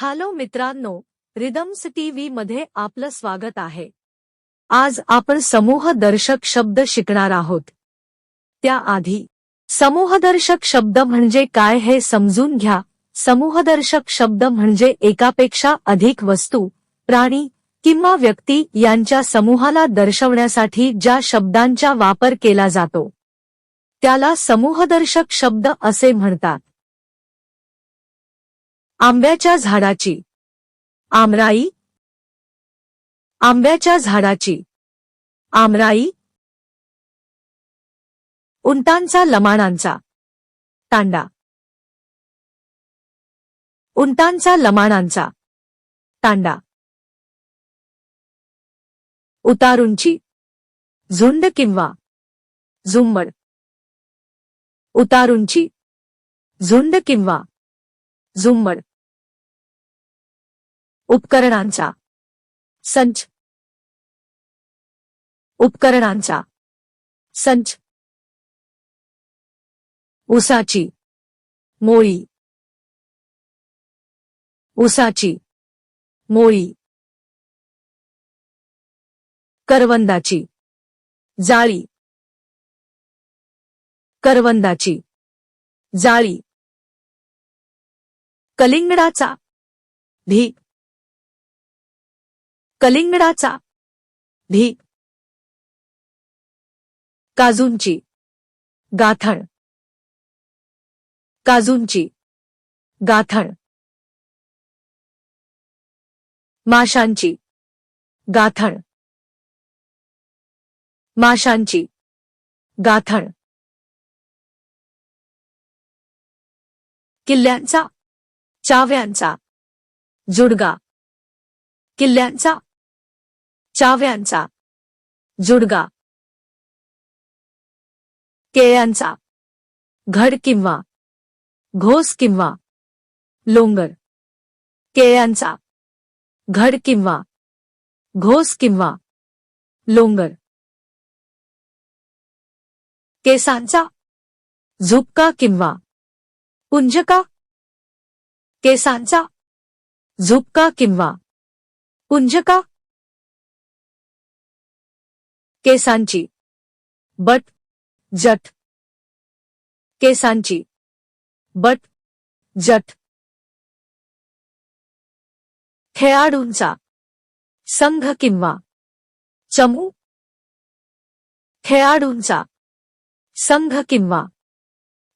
Hello मित्रांनो rhythms TV मध्ये आपलं स्वागत आहे. आज आपण समूहदर्शक शब्द शिकणार आहोत. त्याआधी समूहदर्शक शब्द म्हणजे काय हे समजून घ्या. समूहदर्शक शब्द म्हणजे एकापेक्षा अधिक वस्तू प्राणी किंवा व्यक्ती यांच्या समूहाला दर्शवण्यासाठी ज्या शब्दांचा वापर केला जातो. त्याला समूहदर्शक शब्द असे म्हणतात. आंब्याच्या झाडाची. आमराई. आंब्याच्या झाडाची. आमराई. उंटांचा लमाणांचा. तांडा. उंटांचा लमाणांचा. तांडा. उतारूंची. झुंड किंवा. झुंबड. उतारूंची. झुंड किंवा. झुंबड. उपकरणांचा. संच. उपकरणांचा. संच. उसाची. मोळी. उसाची. मोळी. करवंदाची. जाळी. करवंदाची. जाळी. कलिंगडाचा. भीक कलिंगडाचा. भी काजूंची. गाथण. काजूंची. गाथण. माशांची. गाथण. माशांची. गाथण. किल्ल्यांचा. चाव्यांचा. जुडगा. किल्ल्यांचा. चाव्यांचा. जुडगा. केळ्यांचा. घड किंवा. घोस किंवा. लोंगर. केळ्यांचा. घड किंवा. घोस किंवा. लोंगर. केसांचा. झुपका किंवा. पुंजका. केसांचा. झुपका किंवा. पुंजका. केसांची. बट जट. केसांची. बट जट. खेळाडूंचा. संघ किंवा. चमू. खेळाडूंचा. संघ किंवा.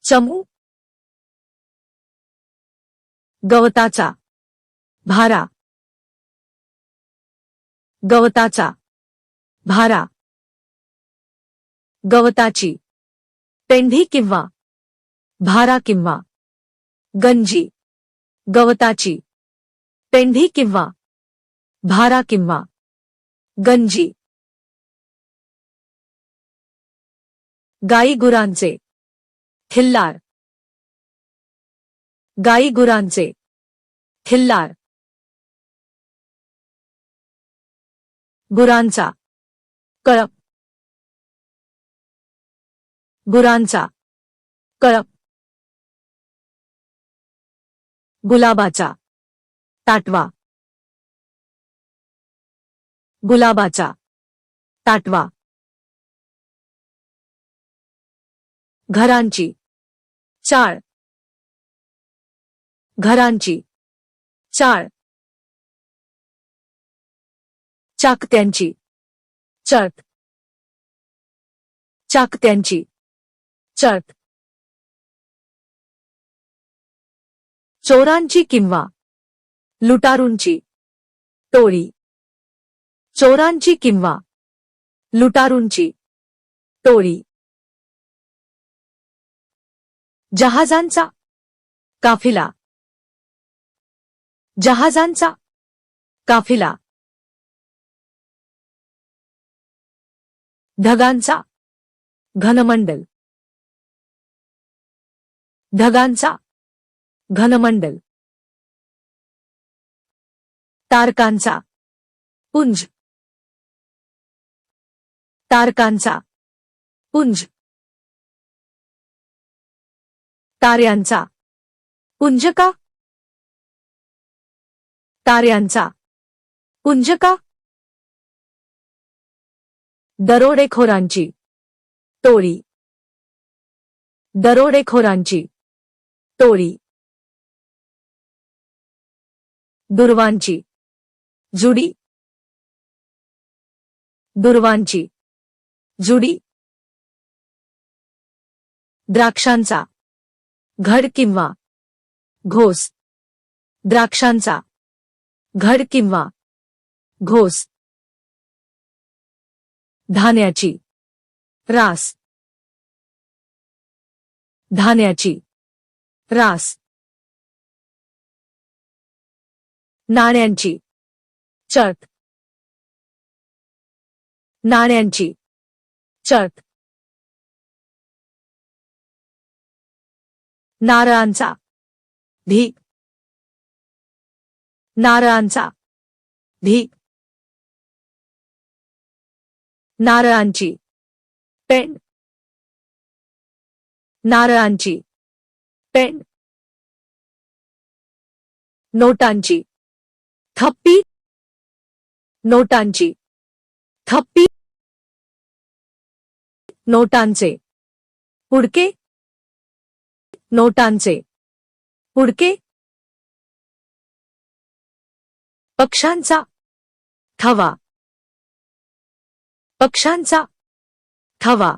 चमू. गवताचा. भारा. गवताचा. भारा. गवताची. पेंढी किंवा भारा किंवा गंजी. गवताची. पेंढी किंवा भारा किंवा गंजी. गाई गुरांचे खिल्लार. गाई गुरांचे खिल्लार. गुरांचा. कळप. गुरांचा. कळप. गुलाबाचा. ताटवा. गुलाबाचा. ताटवा. घरांची. चाळ. घरांची. चाळ. चाकत्यांची. चळक. चाकत्यांची. चळत चोरांची किंवा लुटारूंची टोळी. चोरांची किंवा लुटारूंची टोळी. जहाजांचा काफिला. जहाजांचा काफिला. ढगांचा घनमंडल. ढगांचा. घनमंडल. तारकांचा. पुंज. तारकांचा. पुंज. ताऱ्यांचा. पुंजका ताऱ्यांचा. पुंजका दरोडेखोरांची. टोळी. दरोडेखोरांची. टोळी दुर्वांची. जुडी. दुर्वांची. जुडी. द्राक्षांचा. घड किंवा. घोस. द्राक्षांचा. घड किंवा. घोस. धान्याची. रास. धान्याची. रास. नाण्यांची. चट. नाण्यांची. चट. नारळांचा. भीक नारळांचा. भीक नारळांची. पेंड नारळांची. पेन. नोटांची. थप्पी. नोटांची. थप्पी. नोटांचे. पुडके नोटांचे. पुडके पक्षांचा थवा. पक्षांचा थवा.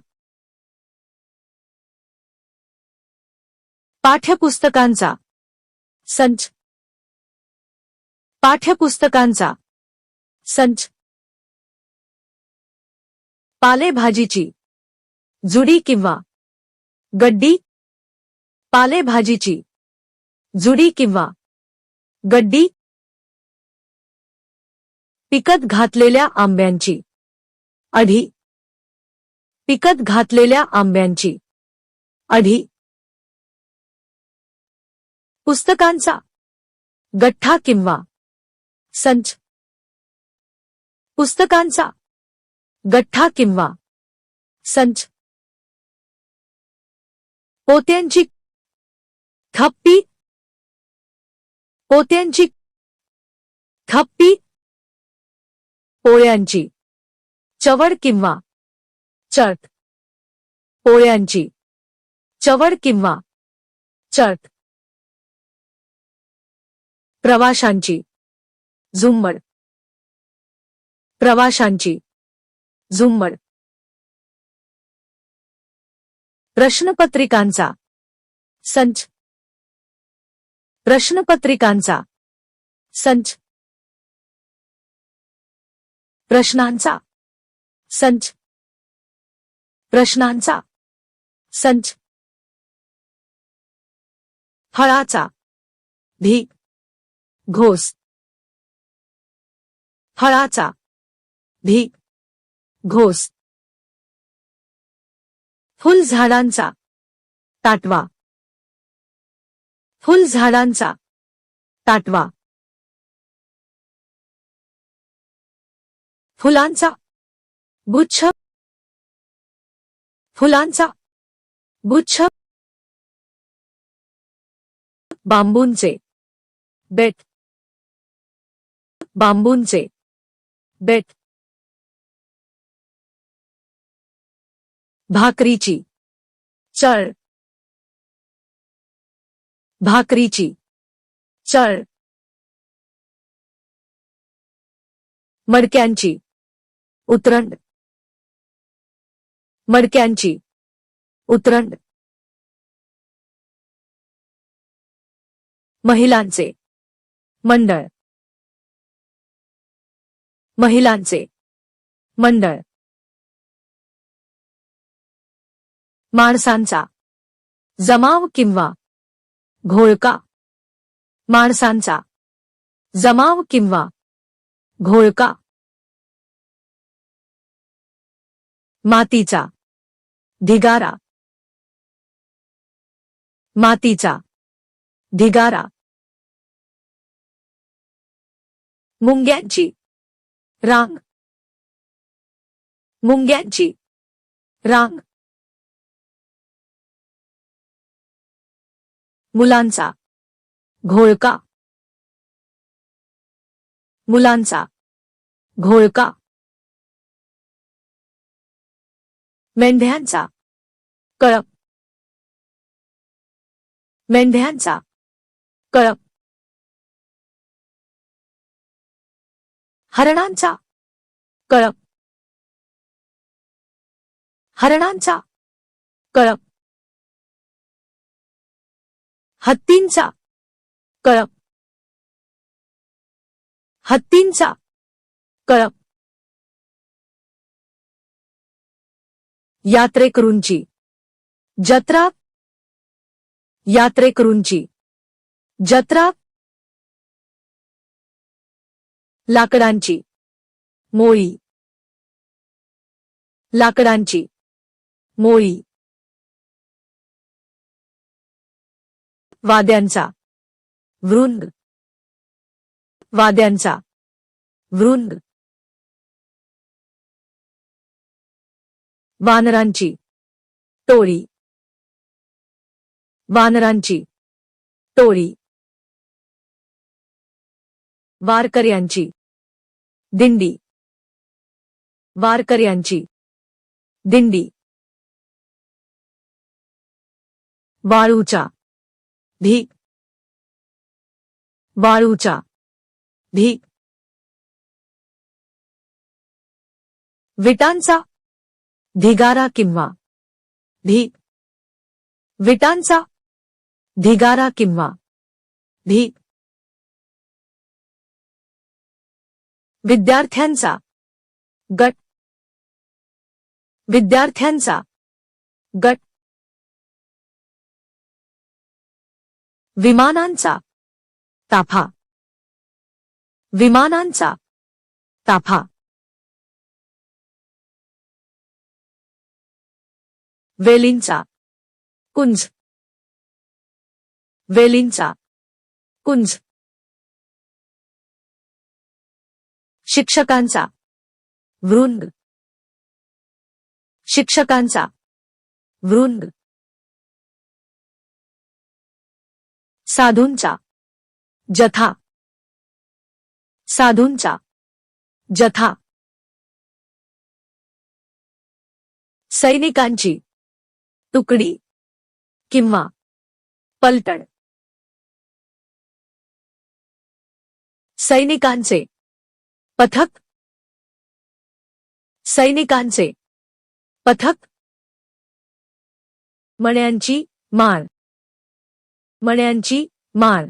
पाठ्यपुस्तकांचा. संच. पाठ्यपुस्तकांचा. संच. पालेभाजीची. जुडी किंवा. गड्डी. पालेभाजीची. जुडी किंवा. गड्डी. पिकत घातलेल्या आंब्यांची. अढी. पिकत घातलेल्या आंब्यांची. अढी. पुस्तकांचा गठ्ठा किंवा संच. पुस्तकांचा गठ्ठा किंवा संच. पोत्यांची थप्पी. पोत्यांची थप्पी. पोळ्यांची चवड किंवा चट पोळ्यांची चवड किंवा चट प्रवाशांची. झुंबड. प्रवाशांची. झुंबड. प्रश्नपत्रिकांचा. संच. प्रश्नपत्रिकांचा. संच. प्रश्नांचा. संच. प्रश्नांचा. संच. फळाचा. भीक घोस फळाचा. भी घोस फुलझाडांचा. ताटवा. फुलझाडांचा. ताटवा. फुलांचा. गुच्छ. फुलांचा. गुच्छ. बांबूंचे. बेट बांबूंचे. बेट भाकरीची. चळ. भाकरीची. चळ. मडक्यांची. उतरंड. मडक्यांची. उतरंड. महिलांचे. मंडळ. महिलांचे. मंडळ. माणसांचा. जमाव किंवा. घोळका. माणसांचा. जमाव किंवा. घोळका. मातीचा. ढिगारा. मातीचा. ढिगारा. मुंग्यांची. रांग. मुंग्यांची. रांग. मुलांचा. घोळका. मुलांचा. घोळका. मेंढ्यांचा. कळप. मेंढ्यांचा. कळप. हरणांचा कळप. हरणांचा कळप. हत्तींचा कळप. हत्तींचा कळप. यात्रेकरूंची. जत्रा यात्रेकरूंची. जत्रा लाकडांची. मोळी. लाकडांची. मोळी. वाद्यांचा. वृंद वाद्यांचा. वृंद वानरांची. टोळी. वानरांची. टोळी. वारकऱ्यांची. दिंडी. वारकऱ्यांची. दिंडी. वाळूचा भीक वाळूचा भीक विटांचा. धिगारा किंवा. भीक विटांचा. धिगारा किंवा. भीक विद्यार्थ्यांचा. गट. विद्यार्थ्यांचा. गट. विमानांचा. ताफा. विमानांचा. ताफा. वेलींचा. कुंज. वेलींचा. कुंज. शिक्षकांचा. वृंद. शिक्षकांचा. वृंद. साधूंचा. जथा. साधूंचा. जथा. सैनिकांची. तुकडी. किंवा. पलटण. सैनिकांचे. पथक, सैनिकांचे पथक, मण्यांची मार मण्यांची मार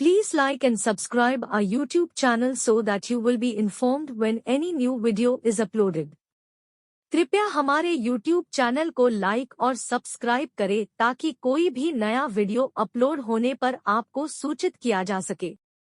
please like and subscribe our YouTube channel so that you will be informed when any new video is uploaded कृपया हमारे यूट्यूब चैनल को लाइक और सब्सक्राइब करें ताकि कोई भी नया वीडियो अपलोड होने पर आपको सूचित किया जा सके।